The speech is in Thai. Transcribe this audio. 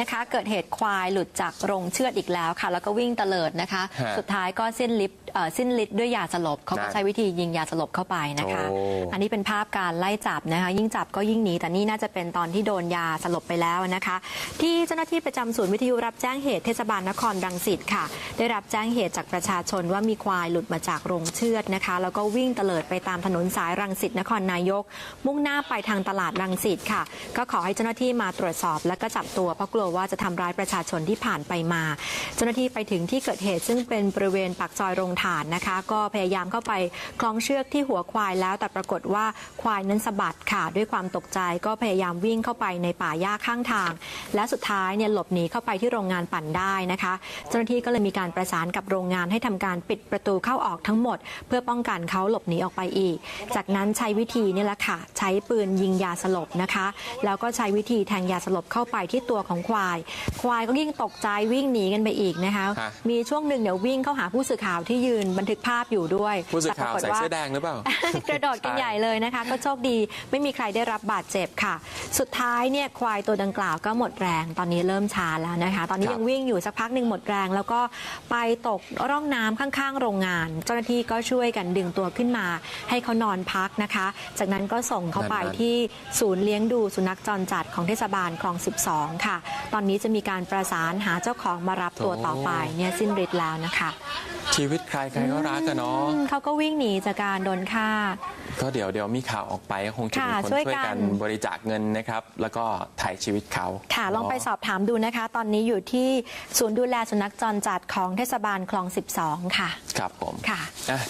นะคะเกิดเหตุควายหลุดจากโรงเชือดอีกแล้วค่ะ แล้วก็วิ่งเตลิดนะคะฮะสุดท้ายก็สิ้นลิฟต์เอ่อสิ้นฤทธิ์ด้วยยาสลบเขาก็นั่นใช้วิธียิงยาสลบเข้าไปนะคะ โอ้ อันนี้เป็นภาพการไล่จับนะคะ ยิ่งจับก็ยิ่งหนีแต่นี่น่าจะเป็นตอนที่โดนยาสลบไปแล้วนะคะ ที่เจ้าหน้าที่ประจำศูนย์วิทยุรับแจ้งเหตุเทศบาลนครรังสิตค่ะ ได้รับแจ้งเหตุจากประชาชนว่ามีควายหลุดมาจากโรงเชือดนะคะ แล้วก็วิ่งเตลิดไปตามถนนสายรังสิตนครนายก มุ่งหน้าไปทางตลาดรังสิตค่ะ ก็ขอให้เจ้าหน้าที่มาตรวจสอบ และก็จับตัวเพราะกลัวว่าจะทำร้ายประชาชนที่ผ่านไปมา เจ้าหน้าที่ไปถึงที่เกิดเหตุซึ่งเป็นบริเวณปากซอยโรงถ่านนะคะ ก็พยายามเข้าไปคล้องเชือกที่หัวควายแล้ว แต่ปรากฏว่าควายนั้นสะบัดค่ะ ด้วยความตกใจก็พยายามวิ่งเข้าไปในป่าหญ้าข้างทาง และสุดท้ายเนี่ยหลบหนีเข้าไปที่โรงงานปั่นได้นะคะ เจ้าหน้าที่ก็เลยมีการประสานกับโรงงานให้ทำการปิดประตูเข้าออกทั้งหมด เพื่อป้องกันเขาหลบหนีออกไปอีก จากนั้นใช้วิธีนี่แหละค่ะ ใช้ปืนยิงยาสลบนะคะ แล้วก็ใช้วิธีแทงยาสลบเข้าไปที่ตัวของควาย ควายก็ยิ่งตกใจวิ่งหนีกันไปอีกนะคะฮะมีช่วงหนึ่งเดี๋ยววิ่งเข้าหาผู้สื่อข่าวที่ยืนบันทึกภาพอยู่ด้วยผู้สื่อข่าวแต่ปรใส่กฏเสื้อแดงหรือเปล่า กระโดดกันใหญ่เลยนะคะ ก็โชคดีไม่มีใครได้รับบาดเจ็บค่ะ สุดท้ายเนี่ยควายตัวดังกล่าวก็หมดแรงตอนนี้เริ่มชาแล้วนะคะ ตอนนี้ครับยังวิ่งอยู่สักพักหนึ่งหมดแรง แล้วก็ไปตกร่องน้ำข้างๆ โรงงาน เจ้าหน้าที่ก็ช่วยกันดึงตัวขึ้นมา ให้เขานอนพักนะคะ จากนั้นก็ส่งเขาไปที่ศูนย์เลี้ยงดูสุนัขจรจัดของเทศบาลคลอง 12 ค่ะ ตอนนี้จะมีการประสานหาเจ้าของมารับตัวต่อไปเนี่ยสิ้นฤทธิ์แล้วนะคะ ชีวิตใครใครก็รักกันเนาะอืมเขาก็วิ่งหนีจากการโดนฆ่า ก็เดี๋ยวเดี๋ยวมีข่าวออกไปก็คงจะมีค่ะคนช่วยช่วยกักันนบริจาคเงินนะครับ แล้วก็ถ่ายชีวิตเขาค่ะ ลองไปเนาะสอบถามดูนะคะ ตอนนี้อยู่ที่ศูนย์ดูแลสุนัขจรจัดของเทศบาลคลอง 12 ค่ะ ครับผมค่ะ อะ